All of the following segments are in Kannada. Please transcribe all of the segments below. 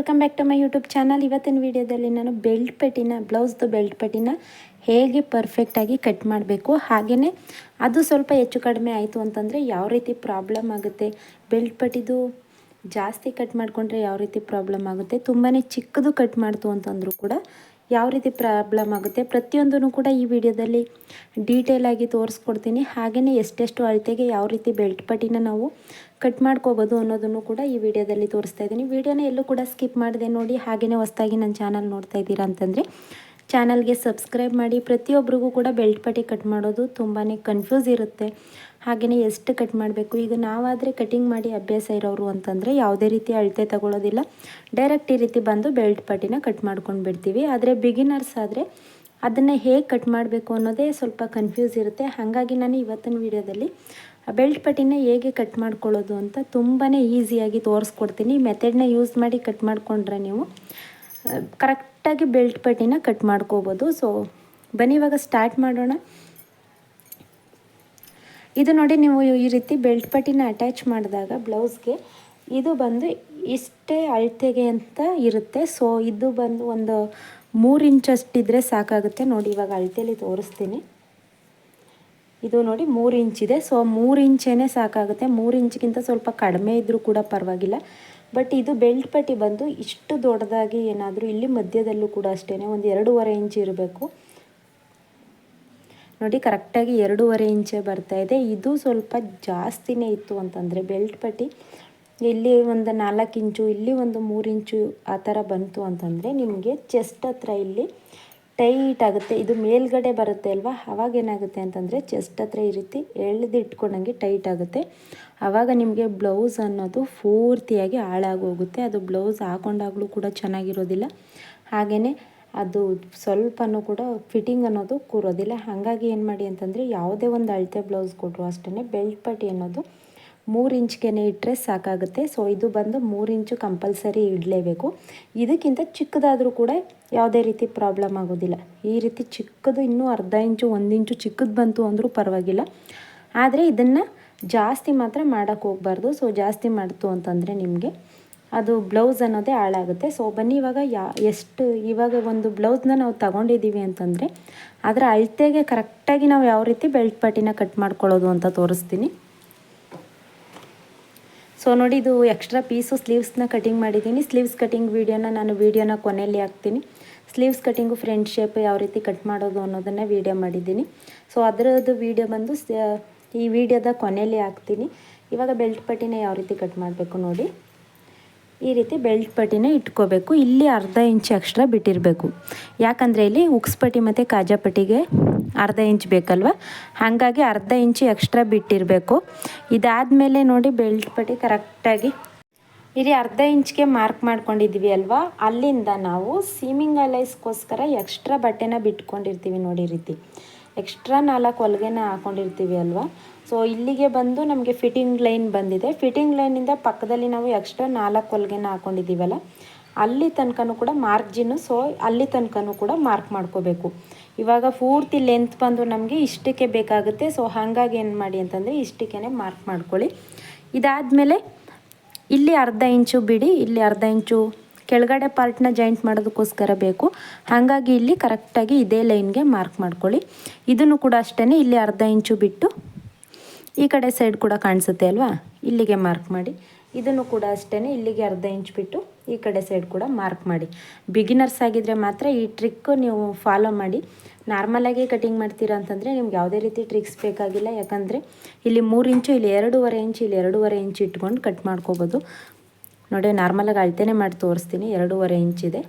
Welcome back to my YouTube channel. ಇವತ್ತಿನ ವಿಡಿಯೋದಲ್ಲಿ ನಾನು ಬೆಲ್ಟ್ ಪಟ್ಟಿನ, ಬ್ಲೌಸ್ದು ಬೆಲ್ಟ್ ಪಟ್ಟಿನ ಹೇಗೆ ಪರ್ಫೆಕ್ಟಾಗಿ ಕಟ್ ಮಾಡಬೇಕು ಹಾಗೆಯೇ ಅದು ಸ್ವಲ್ಪ ಹೆಚ್ಚು ಕಡಿಮೆ ಆಯಿತು ಅಂತಂದರೆ ಯಾವ ರೀತಿ ಪ್ರಾಬ್ಲಮ್ ಆಗುತ್ತೆ, ಬೆಲ್ಟ್ ಪಟ್ಟಿದು ಜಾಸ್ತಿ ಕಟ್ ಮಾಡಿಕೊಂಡ್ರೆ ಯಾವ ರೀತಿ ಪ್ರಾಬ್ಲಮ್ ಆಗುತ್ತೆ ತುಂಬಾ ಚಿಕ್ಕದು ಕಟ್ ಮಾಡ್ತು ಅಂತಂದರೂ ಕೂಡ ಯಾವ ರೀತಿ ಪ್ರಾಬ್ಲಮ್ ಆಗುತ್ತೆ ಪ್ರತಿಯೊಂದೂ ಕೂಡ ಈ ವಿಡಿಯೋದಲ್ಲಿ ಡೀಟೇಲಾಗಿ ತೋರಿಸ್ಕೊಡ್ತೀನಿ. ಹಾಗೆಯೇ ಎಷ್ಟೆಷ್ಟು ಅಳತೆಗೆ ಯಾವ ರೀತಿ ಬೆಲ್ಟ್ ಪಟ್ಟಿನ ನಾವು ಕಟ್ ಮಾಡ್ಕೋಬೋದು ಅನ್ನೋದನ್ನು ಕೂಡ ಈ ವಿಡಿಯೋದಲ್ಲಿ ತೋರಿಸ್ತಾ ಇದ್ದೀನಿ. ವಿಡಿಯೋನ ಎಲ್ಲೂ ಕೂಡ ಸ್ಕಿಪ್ ಮಾಡಿದೆ ನೋಡಿ ಹಾಗೆಯೇ ಹೊಸದಾಗಿ ನನ್ನ ಚಾನಲ್ ನೋಡ್ತಾ ಇದ್ದೀರಾ ಅಂತಂದರೆ ಚಾನಲ್ಗೆ ಸಬ್ಸ್ಕ್ರೈಬ್ ಮಾಡಿ. ಪ್ರತಿಯೊಬ್ಬರಿಗೂ ಕೂಡ ಬೆಲ್ಟ್ ಪಟ್ಟಿ ಕಟ್ ಮಾಡೋದು ತುಂಬಾ ಕನ್ಫ್ಯೂಸ್ ಇರುತ್ತೆ. ಹಾಗೆಯೇ ಎಷ್ಟು ಕಟ್ ಮಾಡಬೇಕು? ಈಗ ನಾವಾದರೆ ಕಟಿಂಗ್ ಮಾಡಿ ಅಭ್ಯಾಸ ಇರೋರು ಅಂತಂದರೆ ಯಾವುದೇ ರೀತಿ ಅಳತೆ ತಗೊಳ್ಳೋದಿಲ್ಲ ಡೈರೆಕ್ಟ್ ಈ ರೀತಿ ಬಂದು ಬೆಲ್ಟ್ ಪಟ್ಟಿನ ಕಟ್ ಮಾಡ್ಕೊಂಡು ಬಿಡ್ತೀವಿ. ಆದರೆ ಬಿಗಿನರ್ಸ್ ಆದರೆ ಅದನ್ನು ಹೇಗೆ ಕಟ್ ಮಾಡಬೇಕು ಅನ್ನೋದೇ ಸ್ವಲ್ಪ ಕನ್ಫ್ಯೂಸ್ ಇರುತ್ತೆ. ಹಾಗಾಗಿ ನಾನು ಇವತ್ತಿನ ವಿಡಿಯೋದಲ್ಲಿ ಬೆಲ್ಟ್ ಪಟ್ಟಿನ ಹೇಗೆ ಕಟ್ ಮಾಡ್ಕೊಳ್ಳೋದು ಅಂತ ತುಂಬಾ ಈಸಿಯಾಗಿ ತೋರಿಸ್ಕೊಡ್ತೀನಿ. ಮೆಥಡ್ನ ಯೂಸ್ ಮಾಡಿ ಕಟ್ ಮಾಡಿಕೊಂಡ್ರೆ ನೀವು ಕರೆಕ್ಟಾಗಿ ಬೆಲ್ಟ್ ಪಟ್ಟಿನ ಕಟ್ ಮಾಡ್ಕೋಬೋದು. ಸೊ ಬನ್ನಿ, ಇವಾಗ ಸ್ಟಾರ್ಟ್ ಮಾಡೋಣ. ಇದು ನೋಡಿ, ನೀವು ಈ ರೀತಿ ಬೆಲ್ಟ್ ಪಟ್ಟಿನ ಅಟ್ಯಾಚ್ ಮಾಡಿದಾಗ ಬ್ಲೌಸ್ಗೆ, ಇದು ಬಂದು ಇಷ್ಟೇ ಅಳತೆಗೆ ಅಂತ ಇರುತ್ತೆ. ಸೊ ಇದು ಬಂದು ಒಂದು ಮೂರು ಇಂಚಷ್ಟಿದ್ರೆ ಸಾಕಾಗುತ್ತೆ. ನೋಡಿ, ಇವಾಗ ಅಳತೆಯಲ್ಲಿ ತೋರಿಸ್ತೀನಿ. ಇದು ನೋಡಿ ಮೂರು ಇಂಚಿದೆ. ಸೊ ಮೂರು ಇಂಚೇ ಸಾಕಾಗುತ್ತೆ. ಮೂರು ಇಂಚ್ಗಿಂತ ಸ್ವಲ್ಪ ಕಡಿಮೆ ಇದ್ದರೂ ಕೂಡ ಪರವಾಗಿಲ್ಲ. ಬಟ್ ಇದು ಬೆಲ್ಟ್ ಪಟ್ಟಿ ಬಂದು ಇಷ್ಟು ದೊಡ್ಡದಾಗಿ ಏನಾದರೂ ಇಲ್ಲಿ ಮಧ್ಯದಲ್ಲೂ ಕೂಡ ಅಷ್ಟೇ ಒಂದು ಎರಡೂವರೆ ಇಂಚ್ ಇರಬೇಕು. ನೋಡಿ ಕರೆಕ್ಟಾಗಿ ಎರಡೂವರೆ ಇಂಚೆ ಬರ್ತಾ ಇದೆ. ಇದು ಸ್ವಲ್ಪ ಜಾಸ್ತಿನೇ ಇತ್ತು ಅಂತಂದರೆ ಬೆಲ್ಟ್ ಪಟ್ಟಿ. ಇಲ್ಲಿ ಒಂದು ನಾಲ್ಕು ಇಂಚು, ಇಲ್ಲಿ ಒಂದು ಮೂರು ಇಂಚು ಆ ಥರ ಬಂತು ಅಂತಂದರೆ ನಿಮಗೆ ಚೆಸ್ಟ್ ಹತ್ರ ಇಲ್ಲಿ ಟೈಟ್ ಆಗುತ್ತೆ, ಇದು ಮೇಲ್ಗಡೆ ಬರುತ್ತೆ ಅಲ್ವಾ? ಅವಾಗ ಏನಾಗುತ್ತೆ ಅಂತಂದರೆ ಚೆಸ್ಟ್ ಹತ್ರ ಈ ರೀತಿ ಎಳೆದು ಇಟ್ಕೊಂಡಂಗೆ ಟೈಟ್ ಆಗುತ್ತೆ. ಆವಾಗ ನಿಮಗೆ ಬ್ಲೌಸ್ ಅನ್ನೋದು ಪೂರ್ತಿಯಾಗಿ ಹಾಳಾಗೋಗುತ್ತೆ ಅದು ಬ್ಲೌಸ್ ಹಾಕೊಂಡಾಗಲೂ ಕೂಡ ಚೆನ್ನಾಗಿರೋದಿಲ್ಲ. ಹಾಗೆಯೇ ಅದು ಸ್ವಲ್ಪನೂ ಕೂಡ ಫಿಟ್ಟಿಂಗ್ ಅನ್ನೋದು ಕೂರೋದಿಲ್ಲ. ಹಾಗಾಗಿ ಏನು ಮಾಡಿ ಅಂತಂದರೆ ಯಾವುದೇ ಒಂದು ಅಳತೆ ಬ್ಲೌಸ್ ಕೊಟ್ಟರು ಅಷ್ಟೇ ಬೆಲ್ಟ್ ಪಟ್ಟಿ ಅನ್ನೋದು ಮೂರು ಇಂಚ್ಗೆ ಇಟ್ಟರೆ ಸಾಕಾಗುತ್ತೆ. ಸೊ ಇದು ಬಂದು ಮೂರು ಇಂಚು ಕಂಪಲ್ಸರಿ ಇಡಲೇಬೇಕು. ಇದಕ್ಕಿಂತ ಚಿಕ್ಕದಾದರೂ ಕೂಡ ಯಾವುದೇ ರೀತಿ ಪ್ರಾಬ್ಲಮ್ ಆಗೋದಿಲ್ಲ. ಈ ರೀತಿ ಚಿಕ್ಕದು ಇನ್ನೂ ಅರ್ಧ ಇಂಚು, ಒಂದು ಇಂಚು ಚಿಕ್ಕದು ಬಂತು ಅಂದರೂ ಪರವಾಗಿಲ್ಲ. ಆದರೆ ಇದನ್ನು ಜಾಸ್ತಿ ಮಾತ್ರ ಮಾಡೋಕ್ಕೆ ಹೋಗ್ಬಾರ್ದು. ಸೊ ಜಾಸ್ತಿ ಮಾಡ್ತು ಅಂತಂದರೆ ನಿಮಗೆ ಅದು ಬ್ಲೌಸ್ ಅನ್ನೋದೇ ಹಾಳಾಗುತ್ತೆ. ಸೊ ಬನ್ನಿ ಇವಾಗ ಯಾ, ಎಷ್ಟು, ಇವಾಗ ಒಂದು ಬ್ಲೌಸ್ನ ನಾವು ತಗೊಂಡಿದ್ದೀವಿ ಅಂತಂದರೆ ಅದರ ಅಳತೆಗೆ ಕರೆಕ್ಟಾಗಿ ನಾವು ಯಾವ ರೀತಿ ಬೆಲ್ಟ್ ಪಟ್ಟಿನ ಕಟ್ ಮಾಡ್ಕೊಳ್ಳೋದು ಅಂತ ತೋರಿಸ್ತೀನಿ. ಸೊ ನೋಡಿ, ಇದು ಎಕ್ಸ್ಟ್ರಾ ಪೀಸು ಸ್ಲೀವ್ಸ್ನ ಕಟಿಂಗ್ ಮಾಡಿದ್ದೀನಿ. ಸ್ಲೀವ್ಸ್ ಕಟಿಂಗ್ ವೀಡಿಯೋನ ನಾನು ವೀಡಿಯೋನ ಕೊನೆಯಲ್ಲಿ ಹಾಕ್ತೀನಿ. ಸ್ಲೀವ್ಸ್ ಕಟಿಂಗು ಫ್ರೆಂಡ್ ಶೇಪ್ ಯಾವ ರೀತಿ ಕಟ್ ಮಾಡೋದು ಅನ್ನೋದನ್ನು ವೀಡಿಯೋ ಮಾಡಿದ್ದೀನಿ. ಸೊ ಅದರದ್ದು ವೀಡಿಯೋ ಬಂದು, ಈ ವಿಡಿಯೋದ ಕೊನೆಯಲ್ಲಿ ಹಾಕ್ತೀನಿ. ಇವಾಗ ಬೆಲ್ಟ್ ಪಟ್ಟಿನ ಯಾವ ರೀತಿ ಕಟ್ ಮಾಡಬೇಕು ನೋಡಿ. ಈ ರೀತಿ ಬೆಲ್ಟ್ ಪಟ್ಟಿನ ಇಟ್ಕೋಬೇಕು. ಇಲ್ಲಿ ಅರ್ಧ ಇಂಚು ಎಕ್ಸ್ಟ್ರಾ ಬಿಟ್ಟಿರಬೇಕು. ಯಾಕಂದರೆ ಇಲ್ಲಿ ಉಕ್ಸ್ಪಟ್ಟಿ ಮತ್ತು ಕಾಜಾ ಪಟ್ಟಿಗೆ ಅರ್ಧ ಇಂಚ್ ಬೇಕಲ್ವ? ಹಾಗಾಗಿ ಅರ್ಧ ಇಂಚು ಎಕ್ಸ್ಟ್ರಾ ಬಿಟ್ಟಿರಬೇಕು. ಇದಾದಮೇಲೆ ನೋಡಿ ಬೆಲ್ಟ್ ಪಟ್ಟಿ ಕರೆಕ್ಟಾಗಿ ಇಲ್ಲಿ ಅರ್ಧ ಇಂಚ್ಗೆ ಮಾರ್ಕ್ ಮಾಡ್ಕೊಂಡಿದ್ದೀವಿ ಅಲ್ವಾ? ಅಲ್ಲಿಂದ ನಾವು ಸೀಮಿಂಗ್ ಅಲೈಸ್ಗೋಸ್ಕರ ಎಕ್ಸ್ಟ್ರಾ ಬಟ್ಟೆನ ಬಿಟ್ಕೊಂಡಿರ್ತೀವಿ ನೋಡಿ ರೀತಿ. ಎಕ್ಸ್ಟ್ರಾ ನಾಲ್ಕು ಹೊಲಿಗೆನ ಹಾಕೊಂಡಿರ್ತೀವಿ ಅಲ್ವಾ? ಸೊ ಇಲ್ಲಿಗೆ ಬಂದು ನಮಗೆ ಫಿಟ್ಟಿಂಗ್ ಲೈನ್ ಬಂದಿದೆ. ಫಿಟ್ಟಿಂಗ್ ಲೈನಿಂದ ಪಕ್ಕದಲ್ಲಿ ನಾವು ಎಕ್ಸ್ಟ್ರಾ ನಾಲ್ಕು ಹೊಲಿಗೆನ ಹಾಕೊಂಡಿದ್ದೀವಲ್ಲ ಅಲ್ಲಿ ತನಕನೂ ಕೂಡ ಮಾರ್ಜಿನ್ನು, ಸೊ ಅಲ್ಲಿ ತನಕನೂ ಕೂಡ ಮಾರ್ಕ್ ಮಾಡ್ಕೋಬೇಕು. ಇವಾಗ ಪೂರ್ತಿ ಲೆಂತ್ ಬಂದು ನಮಗೆ ಇಷ್ಟಕ್ಕೆ ಬೇಕಾಗುತ್ತೆ, ಸೊ ಹಾಗಾಗಿ ಏನು ಮಾಡಿ ಅಂತಂದರೆ ಇಷ್ಟಕ್ಕೆ ಮಾರ್ಕ್ ಮಾಡ್ಕೊಳ್ಳಿ. ಇದಾದಮೇಲೆ ಇಲ್ಲಿ ಅರ್ಧ ಇಂಚು ಬಿಡಿ, ಇಲ್ಲಿ ಅರ್ಧ ಇಂಚು ಕೆಳಗಡೆ ಪಾರ್ಟ್ನ ಜಾಯಿಂಟ್ ಮಾಡೋದಕ್ಕೋಸ್ಕರ ಬೇಕು. ಹಾಗಾಗಿ ಇಲ್ಲಿ ಕರೆಕ್ಟಾಗಿ ಇದೇ ಲೈನ್ಗೆ ಮಾರ್ಕ್ ಮಾಡ್ಕೊಳ್ಳಿ. ಇದನ್ನು ಕೂಡ ಅಷ್ಟೇ ಇಲ್ಲಿ ಅರ್ಧ ಇಂಚು ಬಿಟ್ಟು ಈ ಕಡೆ ಸೈಡ್ ಕೂಡ ಕಾಣಿಸುತ್ತೆ ಅಲ್ವಾ? ಇಲ್ಲಿಗೆ ಮಾರ್ಕ್ ಮಾಡಿ. ಇದನ್ನು ಕೂಡ ಅಷ್ಟೇ ಇಲ್ಲಿಗೆ ಅರ್ಧ ಇಂಚ್ ಬಿಟ್ಟು ಈ ಕಡೆ ಸೈಡ್ ಕೂಡ ಮಾರ್ಕ್ ಮಾಡಿ. ಬಿಗಿನರ್ಸ್ ಆಗಿದ್ದರೆ ಮಾತ್ರ ಈ ಟ್ರಿಕ್ ನೀವು ಫಾಲೋ ಮಾಡಿ. ನಾರ್ಮಲಾಗಿ ಕಟಿಂಗ್ ಮಾಡ್ತೀರಾ ಅಂತಂದರೆ ನಿಮ್ಗೆ ಯಾವುದೇ ರೀತಿ ಟ್ರಿಕ್ಸ್ ಬೇಕಾಗಿಲ್ಲ. ಯಾಕಂದರೆ ಇಲ್ಲಿ ಮೂರು ಇಂಚು ಇಲ್ಲಿ ಎರಡೂವರೆ ಇಂಚು ಇಲ್ಲಿ ಎರಡೂವರೆ ಇಂಚು ಇಟ್ಕೊಂಡು ಕಟ್ ಮಾಡ್ಕೋಬೋದು. ನೋಡಿ ನಾರ್ಮಲಾಗಿ ಅಳತೆನೇ ಮಾಡಿ ತೋರಿಸ್ತೀನಿ. ಎರಡೂವರೆ ಇಂಚಿದೆ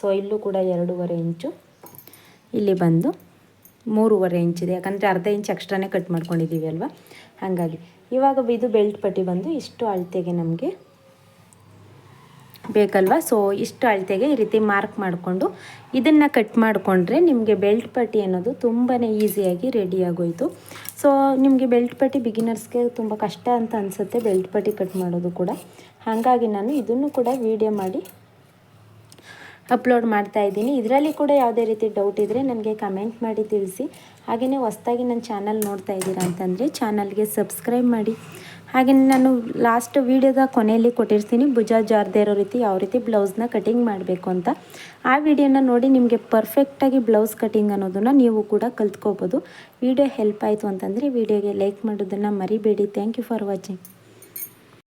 ಸೊ ಇಲ್ಲೂ ಕೂಡ ಎರಡೂವರೆ ಇಂಚು ಇಲ್ಲಿ ಬಂದು ಮೂರುವರೆ ಇಂಚಿದೆ ಯಾಕಂದರೆ ಅರ್ಧ ಇಂಚ್ ಎಕ್ಸ್ಟ್ರಾನೇ ಕಟ್ ಮಾಡ್ಕೊಂಡಿದ್ದೀವಿ ಅಲ್ವಾ? ಹಾಗಾಗಿ ಇವಾಗ ಇದು ಬೆಲ್ಟ್ ಪಟ್ಟಿ ಬಂದು ಇಷ್ಟು ಅಳತೆಗೆ ನಮಗೆ ಬೇಕಲ್ವಾ? ಸೊ ಇಷ್ಟು ಅಳತೆಗೆ ಈ ರೀತಿ ಮಾರ್ಕ್ ಮಾಡಿಕೊಂಡು ಇದನ್ನು ಕಟ್ ಮಾಡಿಕೊಂಡ್ರೆ ನಿಮಗೆ ಬೆಲ್ಟ್ ಪಟ್ಟಿ ಅನ್ನೋದು ತುಂಬಾ ಈಸಿಯಾಗಿ ರೆಡಿ ಆಗೋಯಿತು. ಸೊ ನಿಮಗೆ ಬೆಲ್ಟ್ ಪಟ್ಟಿ ಬಿಗಿನರ್ಸ್ಗೆ ತುಂಬ ಕಷ್ಟ ಅಂತ ಅನಿಸುತ್ತೆ, ಬೆಲ್ಟ್ ಪಟ್ಟಿ ಕಟ್ ಮಾಡೋದು ಕೂಡ. ಹಾಗಾಗಿ ನಾನು ಇದನ್ನು ಕೂಡ ವೀಡಿಯೋ ಮಾಡಿ ಅಪ್ಲೋಡ್ ಮಾಡ್ತಾ ಇದ್ದೀನಿ. ಇದರಲ್ಲಿ ಕೂಡ ಯಾವುದೇ ರೀತಿ ಡೌಟ್ ಇದ್ದರೆ ನನಗೆ ಕಮೆಂಟ್ ಮಾಡಿ ತಿಳಿಸಿ. ಹಾಗೆಯೇ ಹೊಸ್ದಾಗಿ ನನ್ನ ಚಾನಲ್ ನೋಡ್ತಾ ಇದ್ದೀರಾ ಅಂತಂದರೆ ಚಾನಲ್ಗೆ ಸಬ್ಸ್ಕ್ರೈಬ್ ಮಾಡಿ. ಹಾಗೆ ನಾನು ಲಾಸ್ಟ್ ವೀಡಿಯೋದ ಕೊನೆಯಲ್ಲಿ ಕೊಟ್ಟಿರ್ತೀನಿ. ಭುಜ ಜಾರದೇ ಇರೋ ರೀತಿ ಯಾವ ರೀತಿ ಬ್ಲೌಸ್ನ ಕಟಿಂಗ್ ಮಾಡಬೇಕು ಅಂತ. ಆ ವಿಡಿಯೋನ ನೋಡಿ ನಿಮಗೆ ಪರ್ಫೆಕ್ಟಾಗಿ ಬ್ಲೌಸ್ ಕಟಿಂಗ್ ಅನ್ನೋದನ್ನು ನೀವು ಕೂಡ ಕಲ್ತ್ಕೋಬೋದು. ವಿಡಿಯೋ ಹೆಲ್ಪ್ ಆಯಿತು ಅಂತಂದರೆ ವಿಡಿಯೋಗೆ ಲೈಕ್ ಮಾಡೋದನ್ನು ಮರಿಬೇಡಿ. Thank you for watching